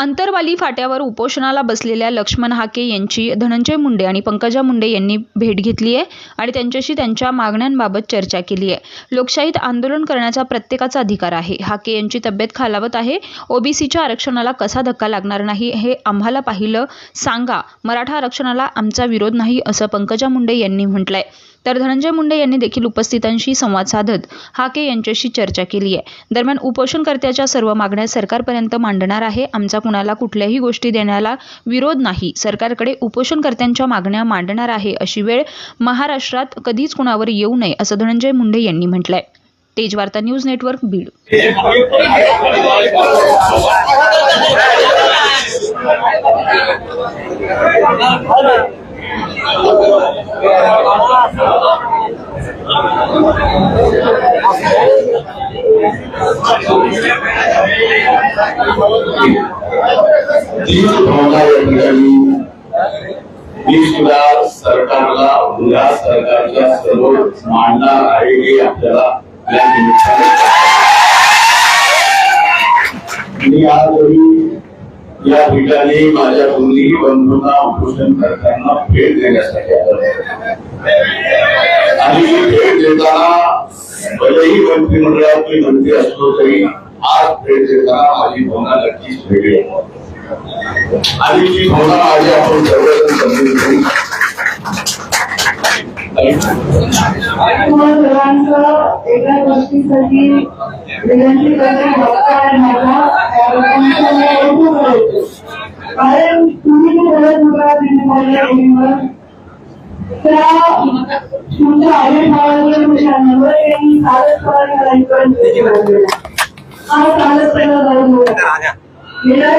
अंतरवाली फाट्यावर उपोषणाला बसलेल्या लक्ष्मण हाके यांची धनंजय मुंडे आणि पंकजा मुंडे यांनी भेट घेतली आहे आणि त्यांच्याशी त्यांच्या मागण्यांबाबत चर्चा केली आहे. लोकशाहीत आंदोलन करण्याचा प्रत्येकाचा अधिकार आहे. हाके यांची तब्येत खालावत आहे. ओबीसीच्या आरक्षणाला कसा धक्का लागणार नाही हे आम्हाला पाहिलं सांगा. मराठा आरक्षणाला आमचा विरोध नाही असं पंकजा मुंडे यांनी म्हटलंय. तर धनंजय मुंडे यांनी देखील उपस्थितांशी संवाद साधत हाके यांच्याशी चर्चा केली आहे. दरम्यान उपोषणकर्त्याच्या सर्व मागण्या सरकारपर्यंत मांडणार आहे. आमचा कुणाला कुठल्याही गोष्टी देण्याला विरोध नाही. सरकारकडे उपोषणकर्त्यांच्या मागण्या मांडणार आहे अशी वेळ महाराष्ट्रात कधीच कुणावर येऊ नये असं धनंजय मुंडे यांनी म्हटलंय. तेज वार्ता न्यूज नेटवर्क बीड. मी सुद्धा सरकारला उद्या सरकारच्या सर्व मांडणार आहे हे आपल्याला या निमित्ताने मी आज या ठिकाणी माझ्या दोन्ही बंधूंना उपोषण करताना भेट देण्यासाठी आणि भेट देताना भलेही मंत्रिमंडळात मी मंत्री असलो तरी आज भेट देताना माझी भावना नक्कीच वेगळी आणि ती भावना माझी आपण सर्वजण समजून घेऊ. सर्वांचं एका गोष्टीसाठी विनंती करते भक्त आहे माझा त्याबद्दल मी कौतुक करते. कारण तुम्ही बोलत होता दिल्लीमधल्या त्या तुमच्या यांनी कालच कालच जाऊन गेल्या